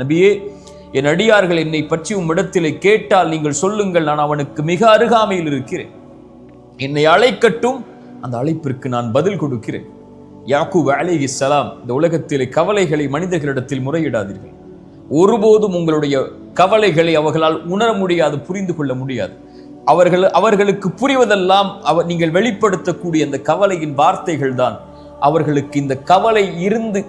நபியே என் அடியார்கள் என்னை பற்றி உம்மிடத்திலே கேட்டால் நீங்கள் சொல்லுங்கள் நான் அவனுக்கு மிக அருகாமையில் இருக்கிறேன். என்னை அழைக்கட்டும் அந்த அழைப்பிற்கு நான் பதில் கொடுக்கிறேன். யாக்கூப் அலைஹி சலாம் இந்த உலகத்திலே கவலைகளை மனிதர்களிடத்தில் முறையிடாதீர்கள். ஒருபோதும் உங்களுடைய கவலைகளை அவர்களால் உணர முடியாது புரிந்து கொள்ள முடியாது. அவர்கள் அவர்களுக்கு புரிவதெல்லாம் அவ நீங்கள் வெளிப்படுத்தக்கூடிய அந்த கவலையின் வார்த்தைகள் தான் அவர்களுக்கு இந்த கவலை இருந்து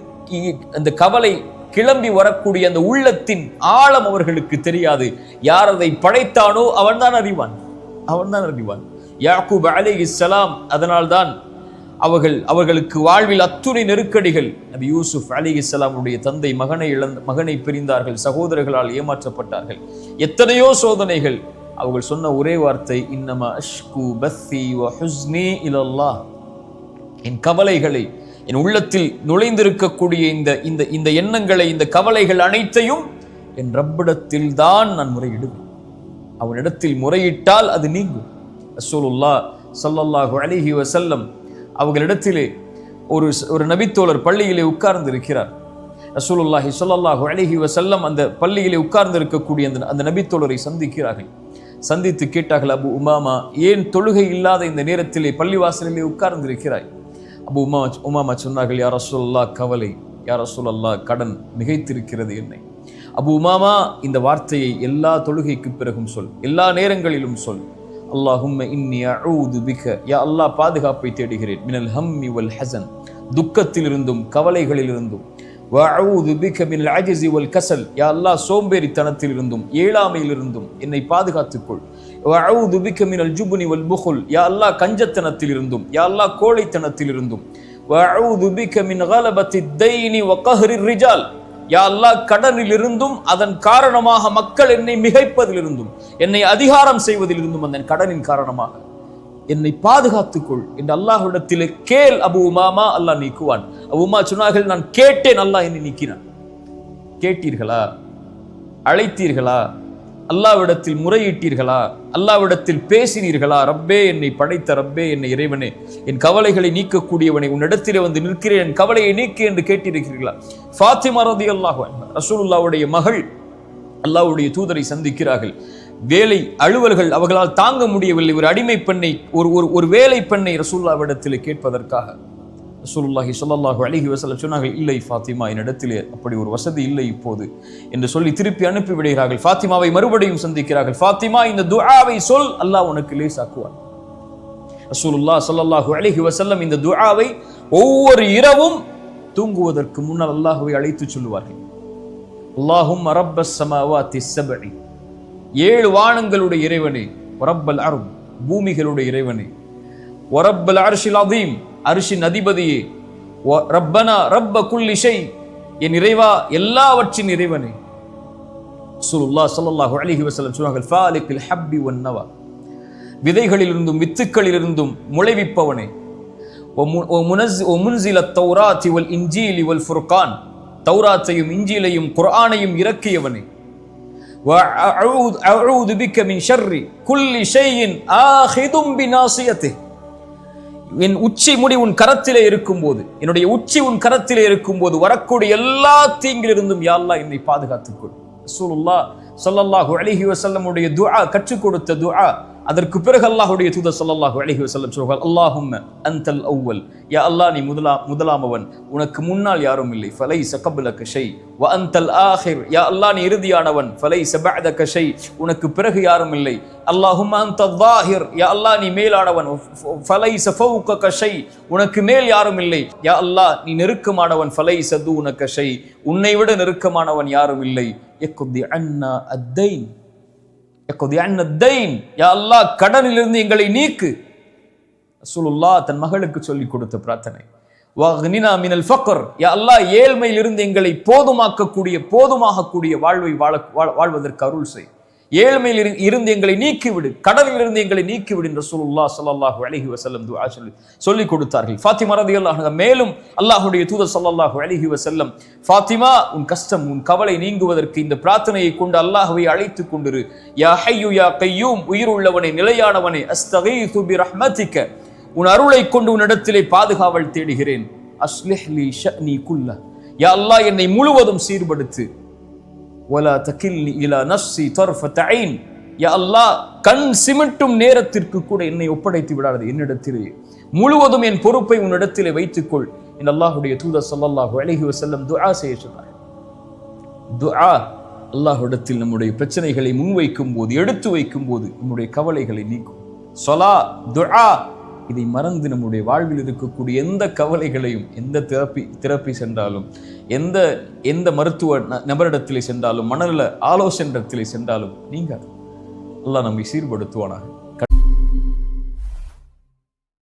அந்த கவலை கிளம்பி வரக்கூடிய அந்த உள்ளத்தின் ஆழம் அவர்களுக்கு தெரியாது. யார் அதை படைத்தானோ அவன்தான் அறிவான். அவன்தான் அறிவான். யாக்கூப் அலைஹிஸ்ஸலாம் அதனால்தான் அவர்கள் அவர்களுக்கு வாழ்வில் அத்துணை நெருக்கடிகள். நபி யூசுப் அலிஹிஸ்ஸலாமுடைய தந்தை மகனை இழந்த மகனை பிரிந்தார்கள் சகோதரர்களால் ஏமாற்றப்பட்டார்கள். எத்தனையோ சோதனைகள். அவர்கள் சொன்ன ஒரே வார்த்தை இன்னமா அஷ்கு பஸ்ஸி வ ஹுஸ்னி இலல்லா என் கவலைகளை என் உள்ளத்தில் நுழைந்திருக்கக்கூடிய இந்த இந்த இந்த எண்ணங்களை இந்த கவலைகள் அனைத்தையும் என் ரப்பிடத்தில் தான் நான் முறையிடுவேன். அவனிடத்தில் முறையிட்டால் அது நீங்கும். அசோலுல்லா சல்லல்லாஹு அலிஹி வசல்லம் அவர்களிடத்திலே ஒரு ஒரு நபித்தோழர் பள்ளியிலே உட்கார்ந்து இருக்கிறார் ரசூலுல்லாஹி சொல்லல்லாஹு அலிஹி வசல்லம் அந்த பள்ளியிலே உட்கார்ந்து இருக்கக்கூடிய அந்த அந்த நபித்தோழரை சந்திக்கிறார்கள். சந்தித்து கேட்டார்கள் அபு உமாமா ஏன் தொழுகை இல்லாத இந்த நேரத்திலே பள்ளிவாசலிலே உட்கார்ந்து அப்போ உமா உமாமா சொன்னார்கள் யார் ரசூலுல்லா கவலை. யார் ரசூலல்லா கடன் மிகைத்திருக்கிறது என்னை. அபு உமாமா இந்த வார்த்தையை எல்லா தொழுகைக்கு பிறகும் சொல் எல்லா நேரங்களிலும் சொல். அல்லாஹும் இன்னி அஊது பிக. யா அல்லாஹ் பாதுகாப்பை தேடுகிறேன். மினல் ஹம்மி வல் ஹசன். துக்கத்திலிருந்தும் கவலைகளிலிருந்தும். வஅஊது பிக மினல் அஜ்ஸி வல் கசல். யா அல்லாஹ் சோம்பேறித்தனத்திலிருந்தும் ஏழாமையிலிருந்தும் என்னை பாதுகாத்துக்கொள். மினல் ஜுபுனி வல் புகுல் யா அல்லாஹ் கஞ்சத்தனத்திலிருந்தும் யா அல்லாஹ் கோழைத்தனத்திலிருந்தும் வஅஊது பிக மின் கலபத்தி தைனி வ கஹ்ரி ரிஜால் யா அல்லாஹ் கடனிலிருந்தும் அதன் காரணமாக மக்கள் என்னை மிகைப்பதிலிருந்தும் என்னை அதிகாரம் செய்வதிலிருந்தும் அந்த கடனின் காரணமாக. என்னை பாதுகாத்துக்கொள் என்று அல்லாஹ்விடத்திலே கேள் அபு உமாமா அல்லாஹ் நீக்குவான். அபு உமா சொன்னார்கள் நான் கேட்டேன் அல்லாஹ் என்னை நீக்கினான். கேட்டீர்களா? அழைத்தீர்களா? அல்லாவிடத்தில் முறையிட்டீர்களா? அல்லாவிடத்தில் பேசினீர்களா? ரப்பே என்னை படைத்த ரப்பே என்னை இறைவனே என் கவலைகளை நீக்கக்கூடியவனை உன்னிடத்திலே வந்து நிற்கிறேன் என் கவலையை நீக்கு என்று கேட்டிருக்கிறீர்களா? ஃபாத்திமா ரதி அல்லாஹ் ரசூலுல்லாவுடைய மகள் அல்லாஹ்வுடைய தூதரை சந்திக்கிறார்கள். வேலை அலுவல்கள் அவர்களால் தாங்க முடியவில்லை. ஒரு அடிமை பெண்ணை ஒரு ஒரு ஒரு வேலை பெண்ணை ரசூல்லாவிடத்தில் கேட்பதற்காக. ரசூலுல்லாஹி ஸல்லல்லாஹு அலைஹி வசலம் சொன்னார்கள் இல்லை ஃபாத்திமா என்னிடத்திலே அப்படி ஒரு வசதி இல்லை இப்போது. என்று சொல்லி திருப்பி அனுப்பி விடுகிறார்கள். ஃபாத்திமாவை மறுபடியும் சந்திக்கிறார்கள். ஃபாத்திமா இந்த துஆவை சொல் அல்லாஹ் உனக்கு லேசாக்குவான். ரசூலுல்லா ஸல்லல்லாஹு அலைஹி வசல்லம் இந்த துஆவை ஒவ்வொரு இரவும் தூங்குவதற்கு முன்னால் அல்லாஹுவை அழைத்து சொல்லுவார்கள். அல்லாஹும் அரப்ப சமாவா திசபடி ஏழு வானங்களுடைய இறைவனே ரப்பல் அரும் பூமிகளுடைய இறைவனே ஒரப்பல் அரசில் அதீம் அரிசின் அதிபதியே வ- ரப்பனா ரப்ப குல்லி ஷை என் இறைவா எல்லாவற்றின் இறைவனே சுல்லா ஸல்லல்லாஹு அலைஹி வஸல்லம் சொன்னார்கள் ஃபாலிக்கில் ஹப்பி வன் நவா விதைகளிலிருந்தும் வித்துக்களிலிருந்தும் முளைவிப்பவனே ومن- ومنز- ومنزل التوراة والإنجيل والفرقان தௌராத்தையும் இஞ்சிலையும் குர்ஆனையும் இறக்கியவனே وأعوذ أعوذ بك من شر كل شيء آخذ بناصيته என் உச்சி முடி உன் கரத்திலே இருக்கும்போது என்னுடைய உச்சி உன் கரத்திலே இருக்கும்போது வரக்கூடிய எல்லா தீங்கிலிருந்தும் யாழ்லா என்னை பாதுகாத்துக்கொள் ரசூலுல்லாஹ் சொல்லல்லாஹு அலைஹி வசல்லமுடைய துஆ கற்றுக் கொடுத்த துஆ அதற்கு பிறகு அல்லாஹுடைய தூத சல்லாஹூ அழகி வசல்லம் சொல்வார் அல்லாஹும் அந்தல் அவ்வல். யா அல்லாஹ் நீ முதலா முதலாமவன். உனக்கு முன்னால் யாரும் இல்லை. ஃபலை சகபுல கஷை வ அந்தல் ஆஹிர் யா அல்லாஹ் நீ இறுதியானவன். ஃபலை சபாத கஷை உனக்கு பிறகு யாரும் இல்லை. அல்லாஹும் அந்த தாஹிர் யா அல்லாஹ் நீ மேலானவன். ஃபலை சஃபவுக்க கஷை உனக்கு மேல் யாரும் இல்லை. யா அல்லாஹ் நீ நெருக்கமானவன். ஃபலை சது உன கஷை உன்னை விட நெருக்கமானவன் யாரும் இல்லை. எக்குதி அண்ணா அத்தைன். யக்தி கடனிலிருந்து எங்களை நீக்கு. ரசூலுல்லாஹ் தன் மகளுக்கு சொல்லிக் கொடுத்த பிரார்த்தனை. வக்னினா மினல் ஃபக்கர் யா அல்லாஹ் ஏழ்மையிலிருந்து எங்களை போதுமாக்கக்கூடிய போதுமாகக்கூடிய வாழ்வை வாழ வாழ்வதற்கு அருள் செய். ஏழ்மையில் இரு- இருந்து எங்களை நீக்கிவிடு. கடலில் இருந்து எங்களை நீக்கிவிடு என்று சொல்லுல்லா சல்லாஹூ அலஹி வசல்லம் துவா சொல்லி சொல்லிக் கொடுத்தார்கள். ஃபாத்திமா ரதி அல்லாஹ் மேலும் அல்லாஹுடைய தூதர் சல்லாஹூ அலஹி வசல்லம் ஃபாத்திமா உன் கஷ்டம் உன் கவலை நீங்குவதற்கு இந்த பிரார்த்தனையை கொண்டு அல்லாஹுவை அழைத்து கொண்டிரு. யா ஹையு யா கையூம் உயிர் உள்ளவனை நிலையானவனே அஸ்தகை துபி ரஹ்மதிக்க உன் அருளை கொண்டு உன்னிடத்திலே பாதுகாவல் தேடுகிறேன். அஸ்லிஹ்லி லி நீ குல்ல யா அல்லாஹ் என்னை முழுவதும் சீர்படுத்து. ஒலா தகில்லி இலா நஃப்சி தொர்ஃபத்தைன் யா அல்லாஹ் கண் சிமிட்டும் நேரத்திற்கு கூட என்னை ஒப்படைத்து விடாது என்னிடத்திலே. முழுவதும் என் பொறுப்பை உன்னிடத்திலே வைத்துக்கொள். என் அல்லாஹுடைய தூதர் சொல்லல்லாஹு அழகி வசல்லம் துஆ செய்ய சொன்னார். துஆ அல்லாஹுடத்தில் நம்முடைய பிரச்சனைகளை முன்வைக்கும் போது எடுத்து வைக்கும் போது நம்முடைய கவலைகளை நீக்கும். சொலா துஆ இதை மறந்து நம்முடைய வாழ்வில் இருக்கக்கூடிய எந்த கவலைகளையும் எந்த தெரப்பி தெரப்பி சென்றாலும் எந்த எந்த மருத்துவ ந- நபரிடத்திலே சென்றாலும் மனநல ஆலோசனிடத்திலே சென்றாலும் நீங்க எல்லாம் நம்மை சீர்படுத்துவானாக.